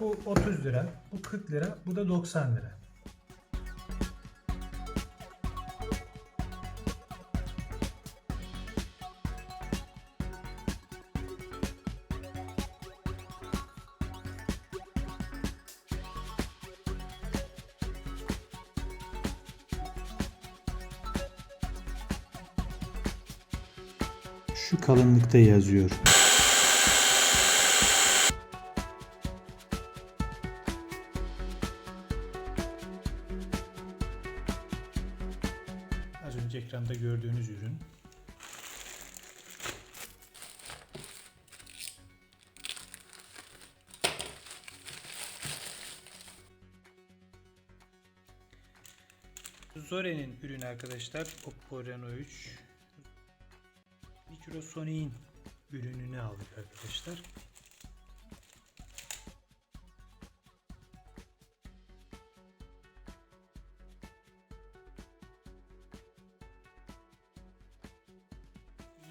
Bu 30 lira, bu 40 lira, bu da 90 lira. Şu kalınlıkta yazıyor. Zore'nin ürünü arkadaşlar. Oppo Reno 3. Microsonic'in ürününü aldık arkadaşlar.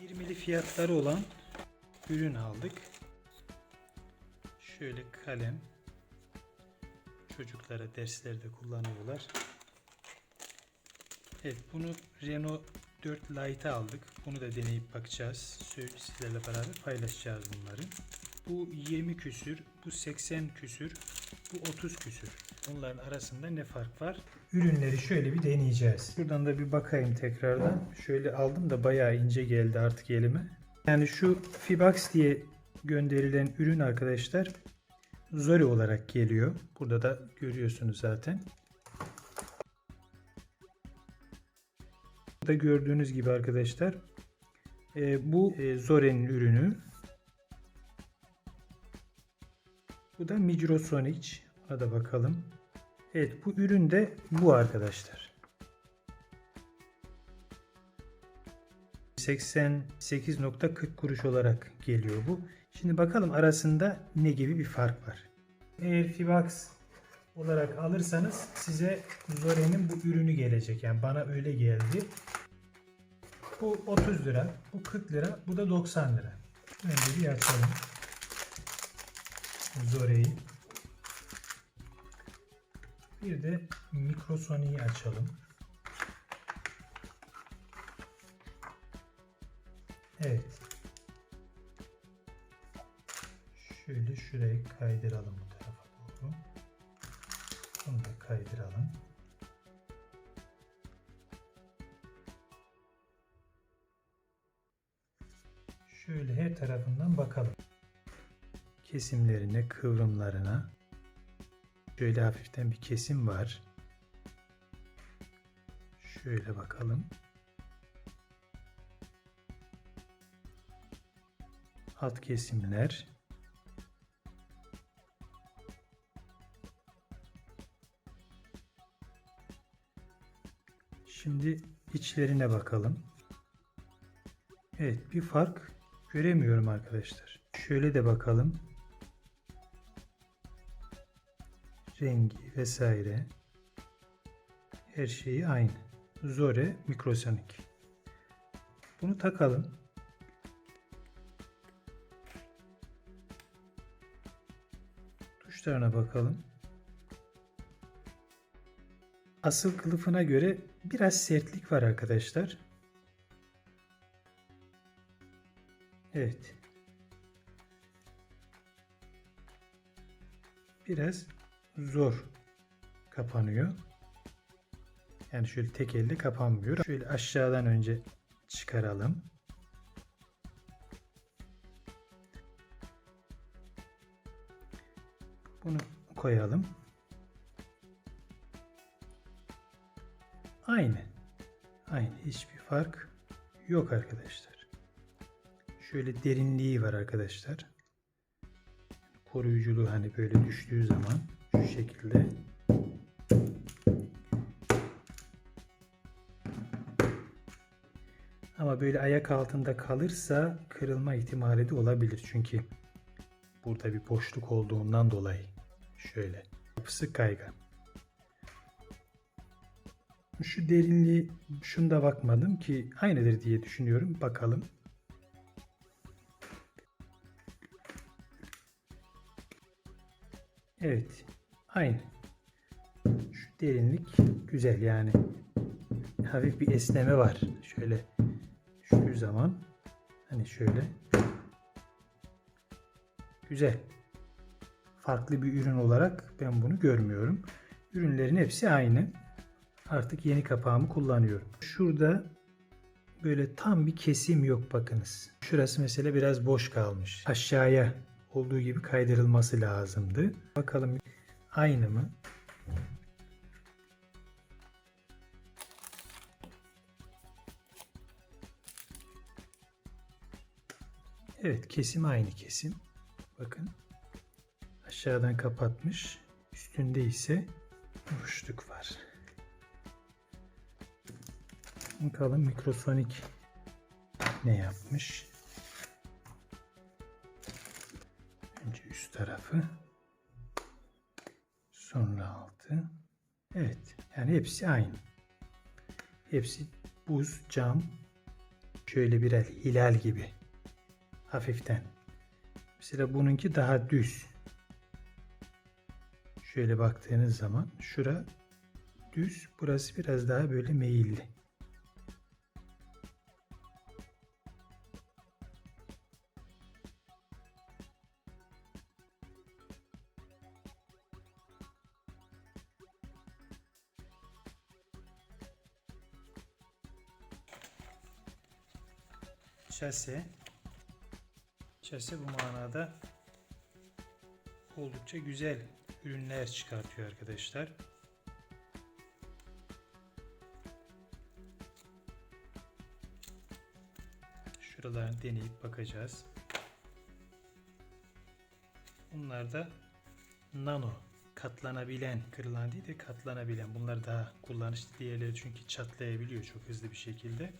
...20'li fiyatları olan ürün aldık. Şöyle kalem. Çocuklara derslerde kullanıyorlar. Evet bunu Renault 4 Lite'a aldık. Bunu da deneyip bakacağız. Sizlerle beraber paylaşacağız bunları. Bu 20 küsür, bu 80 küsür, bu 30 küsür. Bunların arasında ne fark var? Ürünleri şöyle bir deneyeceğiz. Şuradan da bir bakayım tekrardan. Şöyle aldım da bayağı ince geldi artık elime. Yani şu Fibax diye gönderilen ürün arkadaşlar Zori olarak geliyor. Burada da görüyorsunuz zaten. Burada gördüğünüz gibi arkadaşlar e, bu e, Zore'nin ürünü. Bu da Migrosonic. Ona bakalım. Evet bu ürün de bu arkadaşlar. 88.40 kuruş olarak geliyor bu. Şimdi bakalım arasında ne gibi bir fark var. Eğer Fibax olarak alırsanız size Zore'nin bu ürünü gelecek. Yani bana öyle geldi. Bu 30 lira, bu 40 lira, bu da 90 lira. Önce bir açalım. Zore'yi. Bir de Microsonic'i açalım. Evet. Şöyle şuraya kaydıralım Kesimlerine, kıvrımlarına. Şöyle hafiften bir kesim var. Şöyle bakalım. Alt kesimler. Şimdi içlerine bakalım. Evet bir fark göremiyorum arkadaşlar. Şöyle de bakalım. Rengi vesaire. Her şeyi aynı. Zore Microsonic. Bunu takalım. Tuşlarına bakalım. Asıl kılıfına göre biraz sertlik var arkadaşlar. Evet. Biraz zor kapanıyor. Yani şöyle tek elle kapanmıyor. Şöyle aşağıdan önce çıkaralım. Bunu koyalım. Aynı. Aynı. Hiçbir fark yok arkadaşlar. Şöyle derinliği var arkadaşlar. Koruyuculuğu hani böyle düştüğü zaman şu şekilde Ama böyle ayak altında kalırsa kırılma ihtimali de olabilir. Çünkü burada bir boşluk olduğundan dolayı şöyle yapısı kaygan. Şu derinliği şunda bakmadım ki aynıdır diye düşünüyorum. Bakalım. Evet. Aynı. Şu derinlik güzel yani. Hafif bir esneme var. Şöyle şu zaman hani şöyle güzel. Farklı bir ürün olarak ben bunu görmüyorum. Ürünlerin hepsi aynı. Artık yeni kapağımı kullanıyorum. Şurada böyle tam bir kesim yok bakınız. Şurası mesela biraz boş kalmış. Aşağıya olduğu gibi kaydırılması lazımdı. Bakalım aynı mı? Evet kesim aynı kesim. Bakın aşağıdan kapatmış. Üstünde ise boşluk var. Bakalım Microsonic ne yapmış? Önce üst tarafı. Sonra altı. Evet. Yani hepsi aynı. Hepsi buz, cam. Şöyle birer hilal gibi. Hafiften. Mesela bununki daha düz. Şöyle baktığınız zaman şura düz, burası biraz daha böyle meyilli. Şase. Şase bu manada oldukça güzel ürünler çıkartıyor arkadaşlar. Şuralarını deneyip bakacağız. Bunlar da nano katlanabilen, kırılan değil de katlanabilen. Bunlar daha kullanışlı diğerleri çünkü çatlayabiliyor çok hızlı bir şekilde.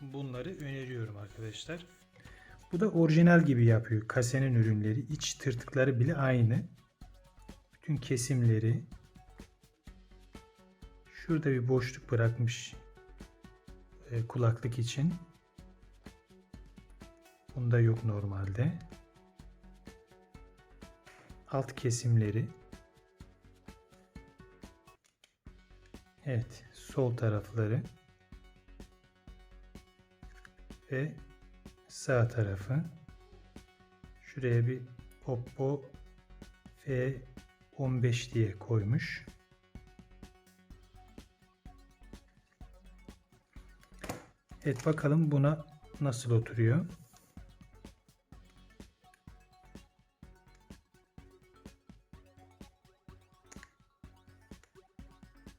Bunları öneriyorum arkadaşlar. Bu da orijinal gibi yapıyor. Kasenin ürünleri. iç tırtıkları bile aynı. Bütün kesimleri. Şurada bir boşluk bırakmış e, kulaklık için. Bunda yok normalde. Alt kesimleri. Evet, sol tarafları ve sağ tarafı. Şuraya bir Oppo F15 diye koymuş. Evet bakalım buna nasıl oturuyor.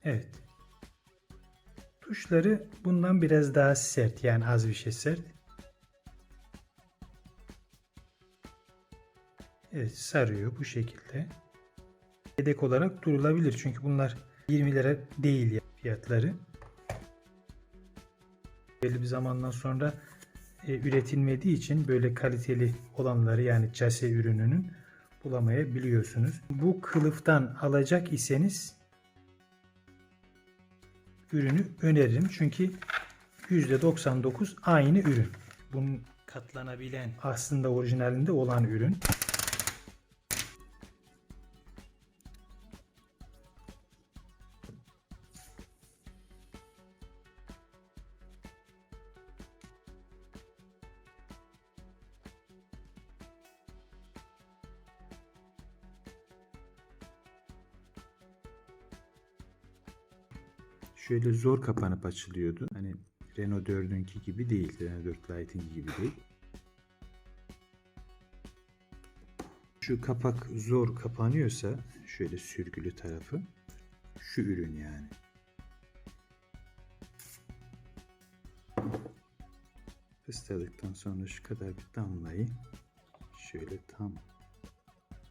Evet. Tuşları bundan biraz daha sert yani az bir şey sert. Evet sarıyor bu şekilde. Yedek olarak durulabilir çünkü bunlar 20 lira değil ya fiyatları. Belli bir zamandan sonra e, üretilmediği için böyle kaliteli olanları yani case ürününün bulamayabiliyorsunuz. Bu kılıftan alacak iseniz ürünü öneririm. Çünkü %99 aynı ürün. Bunun katlanabilen aslında orijinalinde olan ürün. Şöyle zor kapanıp açılıyordu. Hani Renault 4'ünki gibi değil. Renault 4 Lite'inki gibi değil. Şu kapak zor kapanıyorsa şöyle sürgülü tarafı şu ürün yani. Isladıktan sonra şu kadar bir damlayı şöyle tam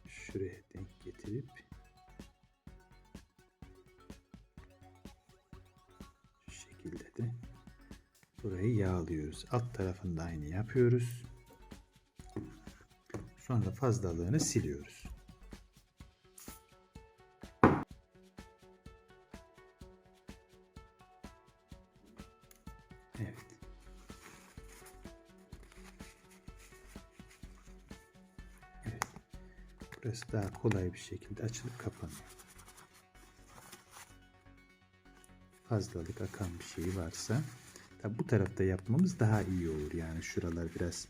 şuraya denk getirip burayı yağlıyoruz. Alt tarafında aynı yapıyoruz. Sonra fazlalığını siliyoruz. Evet. Evet. Burası daha kolay bir şekilde açılıp kapanıyor. Fazlalık akan bir şey varsa tabi bu tarafta yapmamız daha iyi olur. Yani şuralar biraz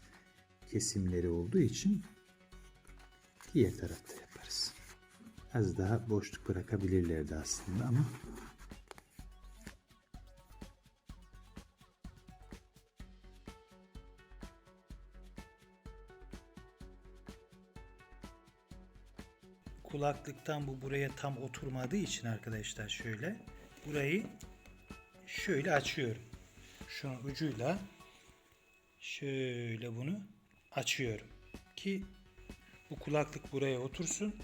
kesimleri olduğu için diğer tarafta yaparız. Az daha boşluk bırakabilirlerdi aslında ama kulaklıktan bu buraya tam oturmadığı için arkadaşlar şöyle burayı şöyle açıyorum. Şunun ucuyla şöyle bunu açıyorum ki bu kulaklık buraya otursun.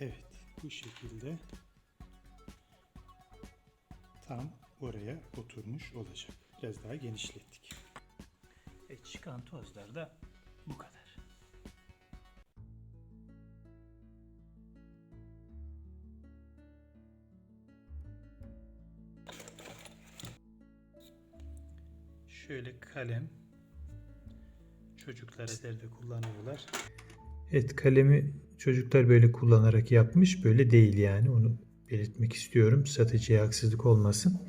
Evet bu şekilde tam oraya oturmuş olacak. Biraz daha genişlettik. E çıkan tozlar da bu kadar. Şöyle kalem çocuklar evlerde kullanıyorlar. Evet kalemi çocuklar böyle kullanarak yapmış. Böyle değil yani onu belirtmek istiyorum. Satıcıya haksızlık olmasın.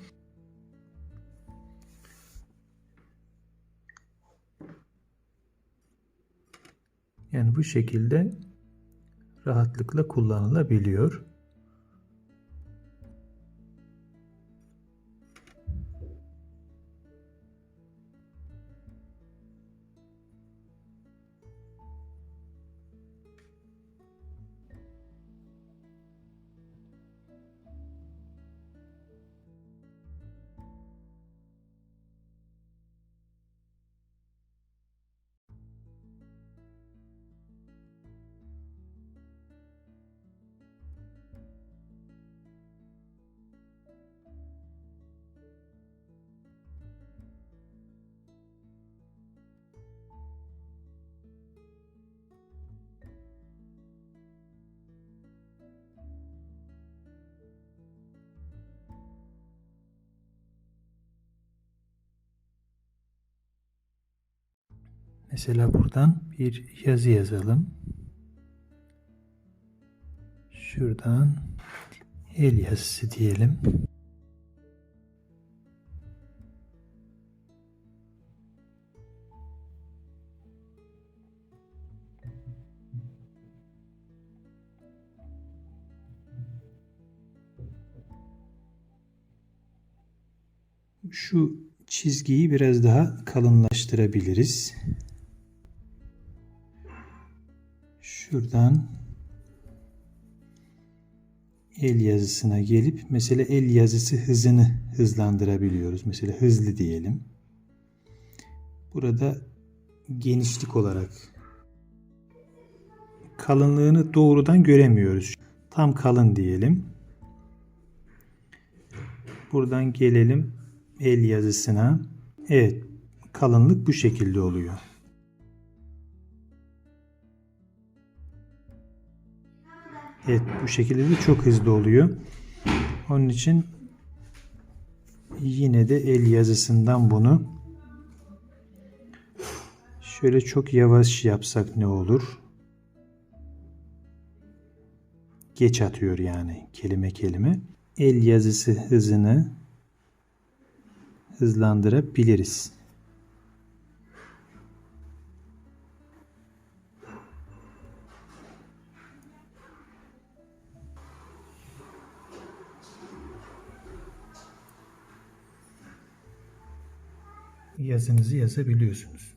Yani bu şekilde rahatlıkla kullanılabiliyor. Mesela buradan bir yazı yazalım. Şuradan el yazısı diyelim. Şu çizgiyi biraz daha kalınlaştırabiliriz. Şuradan el yazısına gelip mesela el yazısı hızını hızlandırabiliyoruz. Mesela hızlı diyelim. Burada genişlik olarak kalınlığını doğrudan göremiyoruz. Tam kalın diyelim. Buradan gelelim el yazısına. Evet, kalınlık bu şekilde oluyor. Evet, bu şekilde de çok hızlı oluyor. Onun için yine de el yazısından bunu şöyle çok yavaş yapsak ne olur? Geç atıyor yani kelime kelime. El yazısı hızını hızlandırabiliriz. Yazınızı yazabiliyorsunuz.